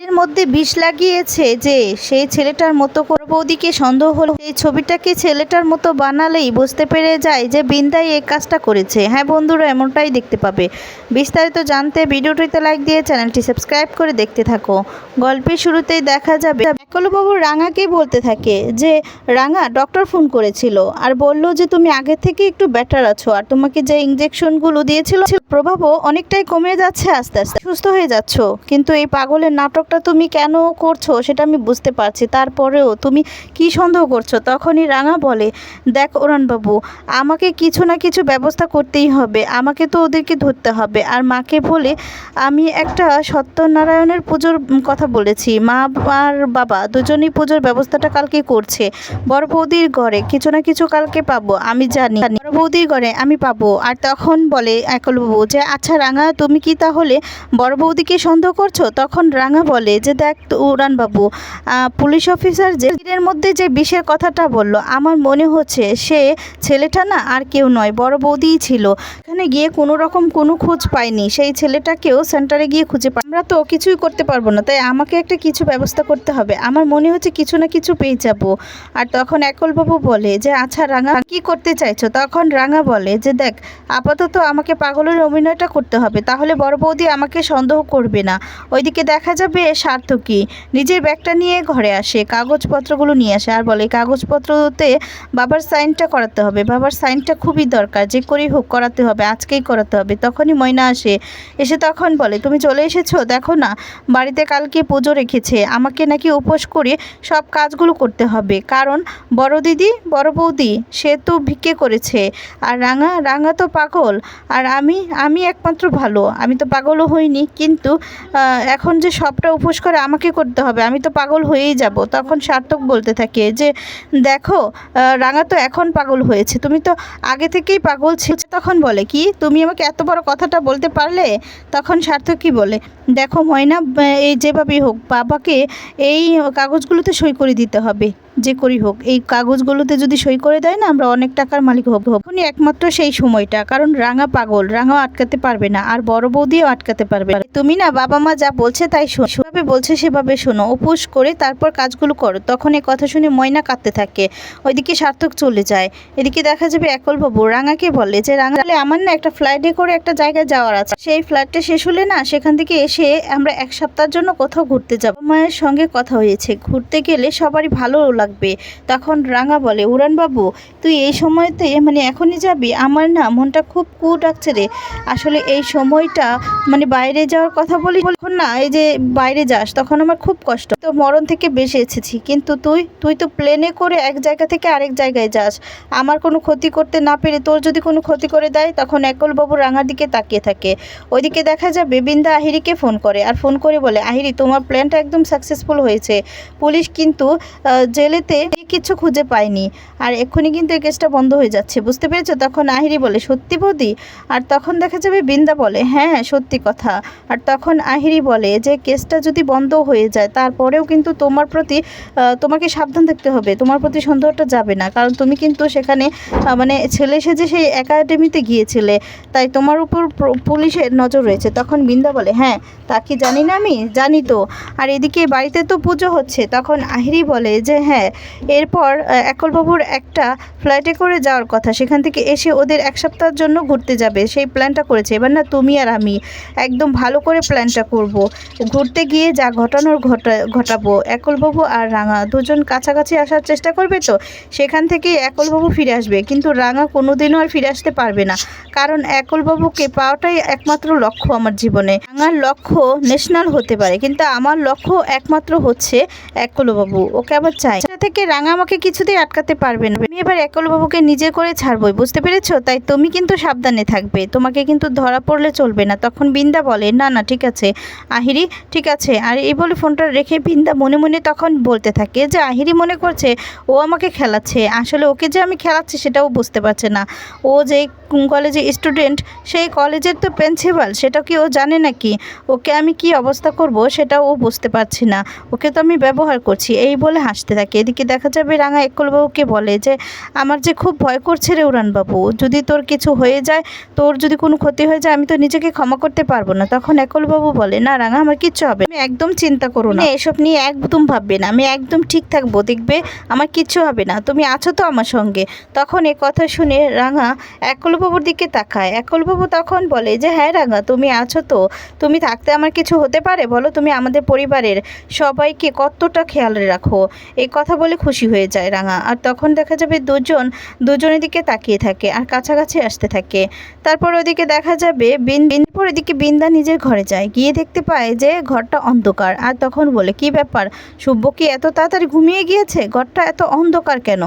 এর মধ্যে বিষ লাগিয়েছে যে সেই ছেলেটার মতো করে বৌদিকে সন্দেহ হলো। এই ছবিটাকে ছেলেটার মতো বানালেই বুঝতে পেরে যায় যে বিন্দাই এই কাজটা করেছে। হ্যাঁ বন্ধুরা, এমনটাই দেখতে পাবে। বিস্তারিত জানতে ভিডিওটিতে লাইক দিয়ে চ্যানেলটি সাবস্ক্রাইব করে দেখতে থাকো। গল্পের শুরুতেই দেখা যাবে একলবাবু রাঙাকে বলতে থাকে যে, রাঙা ডক্টর ফোন করেছিল আর বলল যে, তুমি আগে থেকে একটু বেটার আছো আর তোমাকে যে ইঞ্জেকশনগুলো দিয়েছিল, প্রভাবও অনেকটাই কমে যাচ্ছে আস্তে আস্তে। সুস্থ হয়ে যাচ্ছ। কিন্তু এই পাগলের নাটকটা তুমি কেন করছ সেটা আমি বুঝতে পারছি। তারপরেও তুমি কি সন্দেহ করছ? তখনই রাঙা বলে, দেখ ওরানবাবু আমাকে কিছু না কিছু ব্যবস্থা করতেই হবে। আমাকে তো ওদেরকে ধরতে হবে। আর মাকে বলে, আমি একটা সত্যনারায়ণের পুজোর কথা বলেছি। মা আর বাবা দুজনেই পুজোর ব্যবস্থাটা কালকে করছে। বড় বৌদির ঘরে কিছু না কিছু কালকে পাবো, আমি জানি। বড় বৌদির ঘরে আমি পাবো। আর তখন বলে একলবাবু যে আচ্ছা রাঙা, তুমি কি তাহলে বড় বৌদিকে সন্দেহ করছ? তখন রাঙা বলে যে, দেখ উড়ান বাবু পুলিশ অফিসার যে এর মধ্যে যে বিষের কথাটা বলল, আমার মনে হচ্ছে সে ছেলেটা না আর কেউ নয় বড় বৌদিই ছিল। এখানে গিয়ে কোনো রকম কোনো খোঁজ পায়নি। সেই ছেলেটাকেও সেন্টারে গিয়ে খুঁজে পাই আমরা তো কিছুই করতে পারব না, তাই আমাকে একটা কিছু ব্যবস্থা করতে হবে। আমার মনে হচ্ছে কিছু না কিছু পেয়ে যাব। আর তখন একলবাবু বলে যে আচ্ছা রাঙা, কি করতে চাইছো? তখন রাঙা বলে যে, দেখ, আপাতত আমাকে পাগলের অভিনয়টা করতে হবে, তাহলে বড় বৌদি আমাকে সন্দেহ করবে না। ওইদিকে দেখা যাবে সার্থকী নিজের ব্যাগটা নিয়ে ঘরে আসে, কাগজপত্রগুলো নিয়ে আসে আর বলে, কাগজপত্রতে বাবার সাইনটা করাতে হবে। বাবার সাইনটা খুবই দরকার, যে করেই হোক করাতে হবে, আজকেই করাতে হবে। তখনই ময়না আসে। এসে তখন বলে, তুমি চলে এসেছ? দেখো না, বাড়িতে কালকে পুজো রেখেছে, আমাকে নাকি উপোস করে সব কাজগুলো করতে হবে। কারণ বড় দিদি, বড় বৌদি, সে তো ভিক্ষে করেছে। আর রাঙা রাঙা তো পাগল। আর আমি আমি একমাত্র ভালো। আমি তো পাগলও হইনি, কিন্তু এখন যে সবটা উপোস করে আমাকে করতে হবে, আমি তো পাগল হয়েই যাব। তখন সার্থক বলতে থাকে যে, দেখো রাঙা তো এখন পাগল হয়েছে। তুমি তো আগে থেকেই পাগল ছিল। তখন বলে, কি? তুমি আমাকে এত বড় কথাটা বলতে পারলে? তখন সার্থক কি বলে দেখো ময়না এই যেভাবেই হোক বাবাকে এই কাগজগুলোতে সই করে দিতে হবে। যে করি হোক, এই কাগজগুলোতে যদি সই করে দেয় না, আমরা অনেক টাকার মালিক হব। এখনই একমাত্র সেই সময়টা, কারণ রাঙা পাগল, রাঙাও আটকাতে পারবে না, আর বড় বৌদিও আটকাতে পারবে। তুমি না বাবা মা যা বলছে তাই শোনো, যেভাবে বলছে সেভাবে শোনো, উপোস করে তারপর কাজগুলো করো, তখন এই কথা শুনে ময়না কাঁদতে থাকে। ওইদিকে সার্থক চলে যায়, এদিকে দেখা যাবে একলবাবু রাঙাকে বলে যে, রাঙা আমার না একটা ফ্লাইটে করে একটা জায়গায় যাওয়ার আছে। সেই ফ্লাইটটা শেষ হলে না, সেখান থেকে এসে আমরা এক সপ্তাহের জন্য কোথাও ঘুরতে যাব। মায়ের সঙ্গে কথা হয়েছে, ঘুরতে গেলে সবারই ভালো লাগবে। তখন রাঙা বলে উড়ান বাবু তুই এই সময়তে মানে এখনই যাবি? আমার না মনটা খুব কু ডাকছে রে। আসলে এই সময়টা মানে বাইরে যাওয়ার কথা বলি যখন না এই যে বাইরে যাস তখন আমার খুব কষ্ট। তো মরণ থেকে বেশি এসেছি। কিন্তু তুই তুই তো প্লেনে করে এক জায়গা থেকে আরেক জায়গায় যাস। আমার কোনো ক্ষতি করতে না পেরে তোর যদি কোনো ক্ষতি করে দেয় তখন একলবাবু রাঙার দিকে তাকিয়ে থাকে। ওইদিকে দেখা যাবে বিন্দা আহিরিকে ফোন করে। আর ফোন করে বলে আহিরি তোমার প্ল্যানটা একদম সাকসেসফুল হয়েছে। পুলিশ কিন্তু আহ, জেলেতে কিছু খুঁজে পায়নি আর এক্ষুনি কিন্তু এই কেসটা বন্ধ হয়ে যাচ্ছে। বুঝতে পেরেছ? তখন আহিরি বলে, সত্যি বৌদি? আর তখন দেখা যাবে বৃন্দা বলে হ্যাঁ সত্যি কথা। আর তখন আহিরি বলে, যে কেসটা যদি বন্ধ হয়ে যায়, তারপরেও কিন্তু তোমার প্রতি তোমাকে সাবধান থাকতে হবে। তোমার প্রতি সন্দেহটা যাবে না। কারণ তুমি কিন্তু সেখানে মানে ছেলে সেজে সেই একাডেমিতে গিয়েছিলে। তাই তোমার উপর পুলিশের নজর রয়েছে। তখন বৃন্দা বলে হ্যাঁ তা কি জানি না আমি? জানি তো। আর এদিকে বাড়িতে তো পুজো হচ্ছে। তখন আহিরি বলে যে হ্যাঁ এরপর একলবাবুর একটা ফ্লাইটে করে যাওয়ার কথা। সেখান থেকে এসে ওদের এক সপ্তাহের জন্য ঘুরতে যাবে। সেই প্ল্যানটা করেছে। এবার না, তুমি আর আমি একদম ভালো করে প্ল্যানটা করব। ঘুরতে গিয়ে যা ঘটানোর ঘটা, ঘটাবো। একলবাবু আর রাঙা দুজন কাছাকাছি আসার চেষ্টা করবে তো? সেখান থেকেই একলবাবু ফিরে আসবে। কিন্তু রাঙা কোনোদিনও আর ফিরে আসতে পারবে না। কারণ একলবাবুকে পাওয়াটাই একমাত্র লক্ষ্য আমার জীবনে। রাঙার লক্ষ্য ন্যাশনাল হতে পারে। কিন্তু আমার লক্ষ্য একমাত্র হচ্ছে একলবাবু। ওকে আবার চাই। থেকে রাঙা আমাকে কিছুতেই আটকাতে পারবে না। আমি এবার একলবাবুকে নিজে করে ছাড়বই, বুঝতে পেরেছ? তাই তুমি কিন্তু সাবধানে থাকবে। তোমাকে কিন্তু ধরা পড়লে চলবে না। তখন বিন্দা বলে, না না, ঠিক আছে। আহিরি, ঠিক আছে। আর এই বলে ফোনটা রেখে বিন্দা মনে মনে তখন বলতে থাকে যে, আহিরি মনে করছে, ও আমাকে খেলাচ্ছে। আসলে ওকে যে আমি খেলাচ্ছি সেটাও বুঝতে পারছে না। ও যে কলেজে স্টুডেন্ট সেই কলেজের তো প্রিন্সিপাল সেটা কি ও জানে নাকি? ওকে আমি কি অবস্থা করব সেটা ও বুঝতে পারছি না। ওকে তো আমি ব্যবহার করছি। এই বলে হাসতে থাকে। এদিকে দেখা যাবে রাঙা একলবাবুকে বলে যে, আমার যে খুব ভয় করছে রে উড়ানবাবু, যদি তোর কিছু হয়ে যায়, তোর যদি কোনো ক্ষতি হয়ে যায়, আমি তো নিজেকে ক্ষমা করতে পারব না। তখন একলবাবু বলে, না রাঙা, আমার কিচ্ছু হবে। তুমি একদম চিন্তা করো না। এসব নিয়ে একদম ভাববে না। আমি একদম ঠিক থাকব, দেখবে আমার কিচ্ছু হবে না। তুমি আছো তো আমার সঙ্গে। তখন এ কথা শুনে রাঙা একলবাবুর দিকে তাকায়। একলবাবু তখন বলে যে হ্যাঁ রাঙা, তুমি আছো তো। তুমি থাকতে আমার কিছু হতে পারে? বলো তুমি আমাদের পরিবারের সবাইকে কতটা খেয়াল রাখো? এই কথা বলে খুশি হয়ে যায় রাঙা। আর তখন দেখা যাবে দুজন, দুজনের দিকে তাকিয়ে থাকে আর কাছাকাছি আসতে থাকে। তারপর ওদিকে দেখা যাবে বিন, বিনপুর এদিকে বিন্দা নিজের ঘরে যায়। গিয়ে দেখতে পায় যে ঘরটা অন্ধকার। আর তখন বলে, কি ব্যাপার? শুভ্য কি এত তাড়াতাড়ি ঘুমিয়ে গিয়েছে? ঘরটা এত অন্ধকার কেন?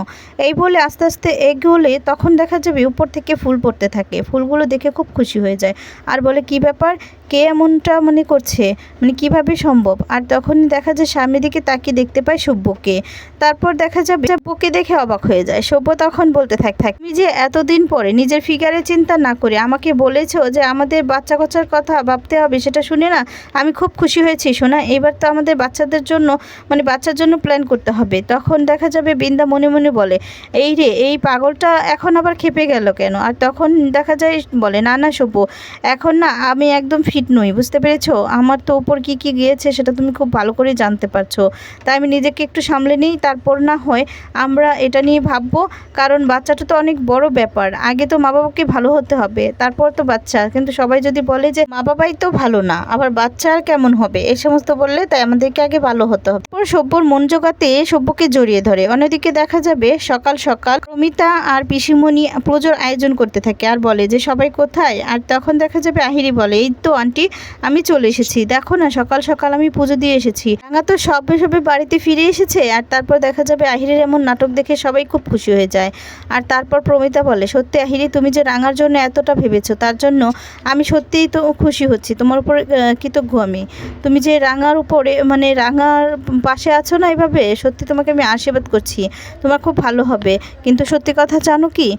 এই বলে আস্তে আস্তে এগোলে তখন দেখা যাবে উপর থেকে ফুল পড়তে থাকে। ফুলগুলো দেখে খুব খুশি হয়ে যায়। আর বলে, কি ব্যাপার? কে এমনটা মনে করছে? মানে কীভাবে সম্ভব? আর তখনই দেখা যায় সামনের দিকে তাকিয়ে দেখতে পায় সভ্যকে। তারপর দেখা যাবে সভ্যকে দেখে অবাক হয়ে যায়। সভ্য তখন বলতে থাক থাক, তুমি যে এতদিন পরে নিজের ফিগারে চিন্তা না করে আমাকে বলেছ যে আমাদের বাচ্চা কাচ্চার কথা ভাবতে হবে, সেটা শুনে না আমি খুব খুশি হয়েছি শোনা এবার তো আমাদের বাচ্চাদের জন্য মানে বাচ্চার জন্য প্ল্যান করতে হবে। তখন দেখা যাবে বৃন্দা মনে মনে বলে, এই রে, এই পাগলটা এখন আবার খেপে গেল কেন? আর তখন দেখা যায়, বলে, না না, সভ্য, এখন না আমি একদম ফিট নই, বুঝতে পেরেছ? আমার তো ওপর কী কী গিয়েছে সেটা তুমি খুব ভালো করে জানতে পারছ। তাই আমি নিজেকে একটু সামলে নিই, তারপর না হয় আমরা এটা নিয়ে ভাববো, কারণ বাচ্চাটা তো অনেক বড় ব্যাপার। আগে তো মা বাবাকে ভালো হতে হবে, তারপর তো বাচ্চা। কিন্তু সবাই যদি বলে যে মা বাবাই তো ভালো না, আবার বাচ্চা আর কেমন হবে? এই সমস্ত বললে তাই আমাদেরকে আগে ভালো হতে হবে। তারপর সভ্যর মন জোগাতে সভ্যকে জড়িয়ে ধরে। অন্যদিকে দেখা যাবে সকাল সকাল প্রমিতা আর পিসিমণি পুজোর আয়োজন করতে থাকে। আর বলে যে, সবাই কোথায়? আর তখন দেখা যাবে আহিরি বলে, এই তো আন্টি আমি চলে এসেছি। দেখো না, সকাল সকাল আমি পুজো দিয়ে এসেছি। রাঙা তো সবে সবে বাড়িতে ফিরে এসেছে আর তারপর দেখা যাবে আহিরের এমন নাটক দেখে সবাই খুব খুশি হয়ে যায়। আর তারপর প্রমিতা বলে, সত্যি আহিরি, তুমি যে রাঙার জন্য এতটা ভেবেছো, তার জন্য আমি সত্যিই তো খুশি হচ্ছি। তোমার উপরে কৃতজ্ঞ আমি। তুমি যে রাঙার উপরে মানে রাঙার পাশে আছো না এভাবে, সত্যি তোমাকে আমি আশীর্বাদ করছি। তোমার খুব ভালো হবে। কিন্তু সত্যি কথা জানো কি?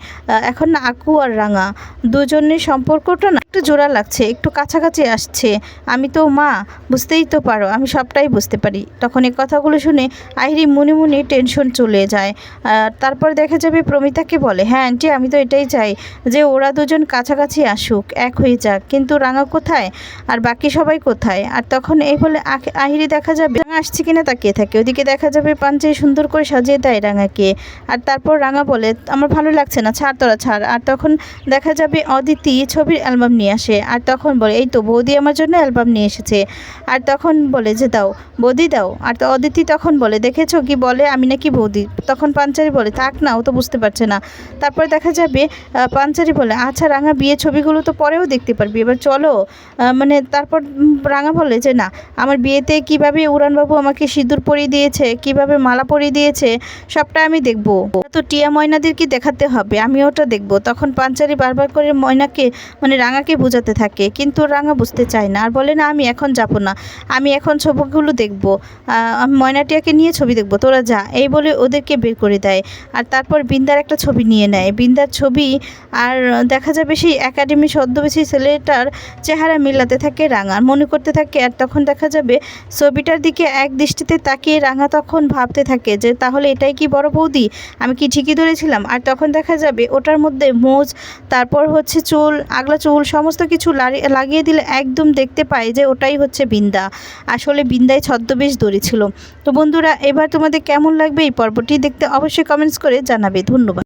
এখন না, আকু আর রাঙা, দুজনের সম্পর্কটা না একটু জোড়া লাগছে, একটু কাছাকাছি আসছে। আমি তো মা, বুঝতেই তো পারো, আমি সবটাই বুঝতে পারি। তখন এই কথাগুলো শুনে আহিরি মনে মনে টেনশন চলে যায়। আর তারপর দেখা যাবে প্রমিতাকে বলে হ্যাঁ আন্টি আমি তো এটাই চাই যে ওরা দুজন কাছাকাছি আসুক, এক হয়ে যাক। কিন্তু রাঙা কোথায়? আর বাকি সবাই কোথায়? আর তখন এই বলে আহিরি দেখা যাবে রাঙা আসছে কিনা তাকিয়ে থাকে? ওদিকে দেখা যাবে পাঞ্চে সুন্দর করে সাজিয়ে দেয় রাঙাকে। আর তারপর রাঙা বলে, আমার ভালো লাগছে না, ছাড় তোরা, ছাড়। আর তখন দেখা যাবে অদিতি ছবির অ্যালবাম নিয়ে আসে। আর তখন বলে, এই তো বৌদি আমার জন্য অ্যালবাম নিয়ে এসেছে। আর তখন বলে যে, দাও, বৌদি দাও। আর তো অদিতি তখন বলে, দেখেছ কি? বলে, আমি নাকি বৌদি। তখন পাঞ্চারি বলে, থাক না, ও তো বুঝতে পারছে না। তারপর দেখা যাবে পাঞ্চারি বলে আচ্ছা রাঙা বিয়ে ছবিগুলো তো পরেও দেখতে পারবি। এবার চলো। মানে তারপর রাঙা বলে যে, না, আমার বিয়েতে কীভাবে উড়ানবাবু আমাকে সিঁদুর পরিয়ে দিয়েছে, কীভাবে মালা পরিয়ে দিয়েছে, সবটা আমি দেখব। তো টিয়া ময়নাদেরকে দেখাতে হবে আমি ওটা দেখব। তখন পাঞ্চারি বারবার করে ময়নাকে মানে রাঙাকে বোঝাতে থাকে। কিন্তু রাঙা বুঝতে চায় না। আর বলে, না, আমি এখন যাব না। আমি এখন ছবিগুলো দেখব। ময়নাটিয়াকে নিয়ে ছবি দেখব। তোরা যা। এই বলে ওদেরকে বের করে দেয়। আর তারপর বিন্দার একটা ছবি নিয়ে নেয়। বিন্দার ছবি, আর দেখা যাবে সেই একাডেমি সদ্যবেশী ছেলেটার চেহারা মিলাতে থাকে রাঙা। মনে করতে থাকে, আর তখন দেখা যাবে ছবিটার দিকে এক দৃষ্টিতে তাকিয়ে রাঙা তখন ভাবতে থাকে যে, তাহলে এটাই কি বড় বৌদি? আমি কি ঠিকই ধরেছিলাম? আর তখন দেখা যাবে ওটার মধ্যে মোজ, তারপর হচ্ছে চুল, আগলা চুল, সমস্ত কিছু লাগিয়ে দিলে একদম দেখতে পাই যে ওটাই হচ্ছে বিন্দা। আসলে বিন্দায় ছদ্মবেশ দড়ি ছিল। তো বন্ধুরা, এবার তোমাদের কেমন লাগবে এই পর্বটি দেখতে অবশ্যই কমেন্টস করে জানাবে। ধন্যবাদ।